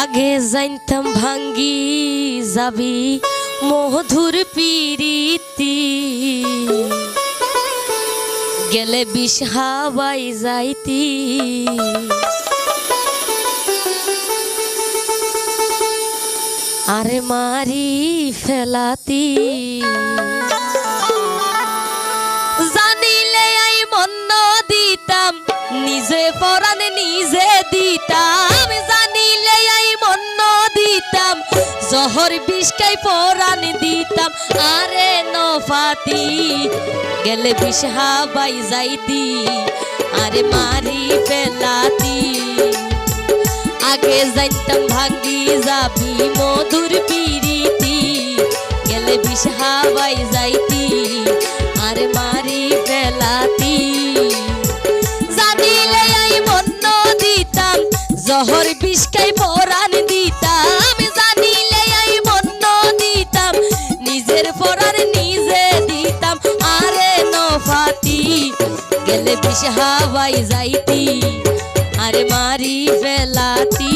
আগে জানতাম ভাঙ্গি যাবি মধুর পিরিতি। গেলে বিষ হাওয়াই যাইতি। আরে মারি ফেলাতি। জানিলে আই মন্ন দিতাম, নিজে পরাণ জহর বিষকাই পরাণ দিতাম। আরে নফাতি গেলে বিষ হাবাই যাইতি, আরে মারি ফেলাতি। আগে যাইতাম ভাঙ্গি যাবি মধুর পিরিতি, গেলে বিষ হাওয়াই যাইতি, আর মারি ফেলাতি। জানিলে আই মন্ন দিতাম, জহর বিষকাই পরাণ গেলে বিষ হাওয়াই যাইতি আরে মারি ফেলাতি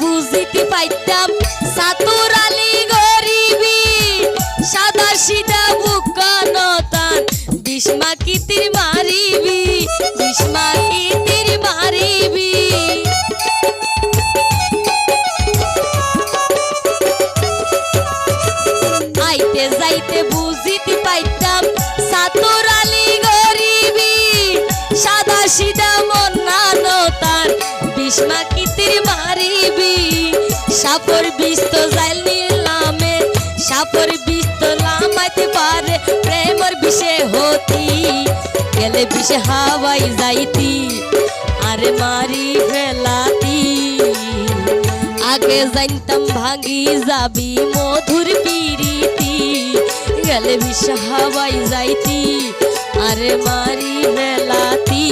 বুঝিতে পাইতাম সাতুর আলী গরিবি, সাদা সিধা বুকানতান বিষ্মা কিতির মারিবি বিষ্মা কিতির মারিবি। আইতে যাইতে বুঝিতে পাইতাম সাতুর আলী গরিবি, সাদা মন্নানো তার বিষ্মা কিতির মারিবি সাপর বিষ তো জাইল নিলামে সাপর বিষ তো লামাইতে পারে, প্রেমর বিষে হতি। গেলে বিষে হাওয়াই যাইতি, আরে মারি ফেলাতি আগে জানতাম ভাঙি যাবি মধুর পিরিতি, গেলে বিষ হাওয়াই যাইতি, আরে মারি ফেলাতি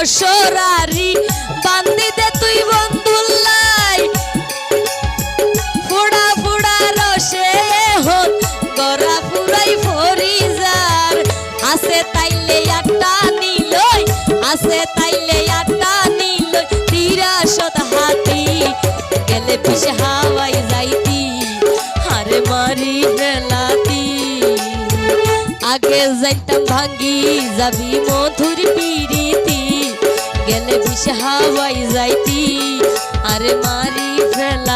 গাছর রসরারি বান্দি দে তুই বন্ধুল্লাই ফুড়া ফুড়া রসে হন গড়া ফুরাই ফরিজার। আছে তাইলে একটা নিলই আছে তাইলে একটা নিলই তিরাশত হাতি, গেলে পিস হাওয়াই যাইতি। হারে মারি ফেলাতি আগে যাইতাম ভাঙ্গি যাবি মধুর পিরিতি গেলে বিষ হাওয়াই যাইতি। আরে মারি ফেলাতি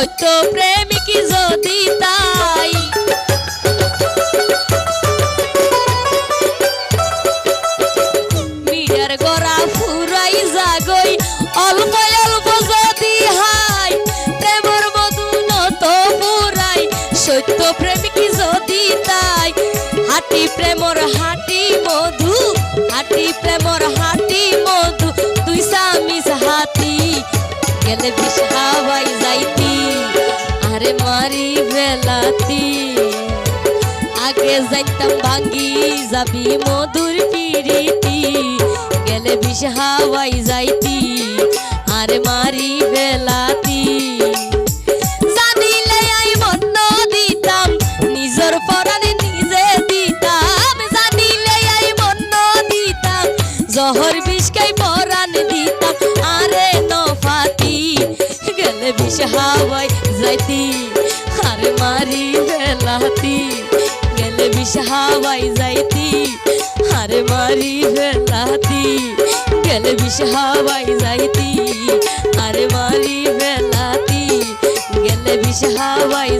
সত্য প্রেমিক যদি তাই। মিডিয়ার গড়া ফুরাই অল্প অল্প যদি হাই, প্রেমর মধুন তো পুরাই, সত্য প্রেমিক যদি তাই। হাতি প্রেমর হাতি মধু, হাতি প্রেমর হাতি মধু তুই সামিস হাতি গেলে বিষ হাওয়াই যাইতি। মারি বেলাতি আগে যাইতাম ভাঙ্গি যাবি মধুর পিরিতি গেলে বিষ হাওয়াই যাইতি। আর মারি বেলাতি বিষ হাওয়াই যাইতি আরে মারি বেলাতি গেলে বিষ হাওয়াই যাইতি আরে মারি বেলাতি গেলে বিষ হাওয়াই যাইতি আরে মারি বেলাতি গেলে বিষ হাওয়াই